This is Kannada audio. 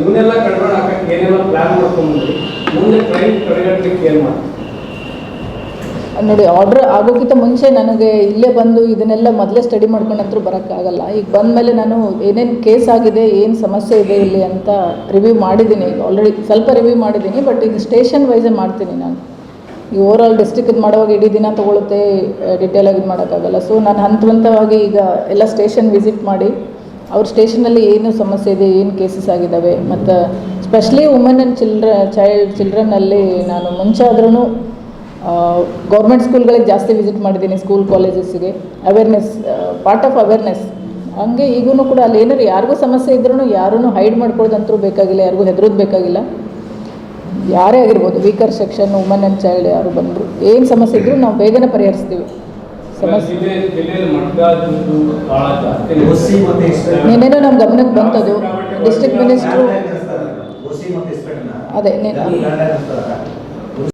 ಇವನ್ನೆಲ್ಲ ಪ್ಲಾನ್ ಮಾಡ್ಕೊಂಡ್ರಿ ಮುಂದೆ ಕ್ಲೈಂಟ್ ತಡೆಗಟ್ಟಲಿಕ್ಕೆ ಏನು ಮಾಡ್ತೀವಿ? ನೋಡಿ ಆರ್ಡ್ರ್ ಆಗೋಕ್ಕಿಂತ ಮುಂಚೆ ನನಗೆ ಇಲ್ಲೇ ಬಂದು ಇದನ್ನೆಲ್ಲ ಮೊದಲೇ ಸ್ಟಡಿ ಮಾಡ್ಕೊಂಡಂತೂ ಬರೋಕ್ಕಾಗಲ್ಲ. ಈಗ ಬಂದ ಮೇಲೆ ನಾನು ಏನೇನು ಕೇಸ್ ಆಗಿದೆ, ಏನು ಸಮಸ್ಯೆ ಇದೆ ಇಲ್ಲಿ ಅಂತ ರಿವ್ಯೂ ಮಾಡಿದ್ದೀನಿ. ಈಗ ಆಲ್ರೆಡಿ ಸ್ವಲ್ಪ ರಿವ್ಯೂ ಮಾಡಿದ್ದೀನಿ ಬಟ್ ಈಗ ಸ್ಟೇಷನ್ ವೈಸೇ ಮಾಡ್ತೀನಿ ನಾನು. ಈ ಓವರ್ ಆಲ್ ಇದು ಮಾಡುವಾಗ ಇಡೀ ದಿನ ತೊಗೊಳುತ್ತೆ ಡಿಟೇಲಾಗಿ ಇದು ಮಾಡೋಕ್ಕಾಗಲ್ಲ. ಸೊ ನಾನು ಹಂತ ಹಂತವಾಗಿ ಈಗ ಎಲ್ಲ ಸ್ಟೇಷನ್ ವಿಸಿಟ್ ಮಾಡಿ ಅವ್ರ ಸ್ಟೇಷನಲ್ಲಿ ಏನು ಸಮಸ್ಯೆ ಇದೆ, ಏನು ಕೇಸಸ್ ಆಗಿದ್ದಾವೆ ಮತ್ತು ಸ್ಪೆಷಲಿ ವುಮೆನ್ ಆ್ಯಂಡ್ ಚಿಲ್ಡ್ರ ಚೈಲ್ಡ್ ಚಿಲ್ಡ್ರನ್ನಲ್ಲಿ ನಾನು ಮುಂಚೆ ಆದ್ರೂ ಗೌರ್ಮೆಂಟ್ ಸ್ಕೂಲ್ಗಳಿಗೆ ಜಾಸ್ತಿ ವಿಸಿಟ್ ಮಾಡಿದ್ದೀನಿ ಸ್ಕೂಲ್ ಕಾಲೇಜಸ್ಸಿಗೆ ಅವೇರ್ನೆಸ್ ಪಾರ್ಟ್ ಆಫ್ ಅವೇರ್ನೆಸ್ ಹಂಗೆ ಈಗೂ ಕೂಡ ಅಲ್ಲಿ ಏನಾರು ಯಾರಿಗೂ ಸಮಸ್ಯೆ ಇದ್ರೂ ಯಾರೂ ಹೈಡ್ ಮಾಡ್ಕೊಳ್ಳೋದಂತೂ ಬೇಕಾಗಿಲ್ಲ, ಯಾರಿಗೂ ಹೆದರೋದು ಬೇಕಾಗಿಲ್ಲ. ಯಾರೇ ಆಗಿರ್ಬೋದು weaker section woman and child ಯಾರು ಬಂದರು, ಏನು ಸಮಸ್ಯೆ ಇದ್ದರೂ ನಾವು ಬೇಗನೆ ಪರಿಹರಿಸ್ತೀವಿ. ನಿನ್ನೆನೂ ನಮ್ಮ ಗಮನಕ್ಕೆ ಬಂತದು? ಡಿಸ್ಟ್ರಿಕ್ಟ್ ಮಿನಿಸ್ಟರ್ ಅದೇ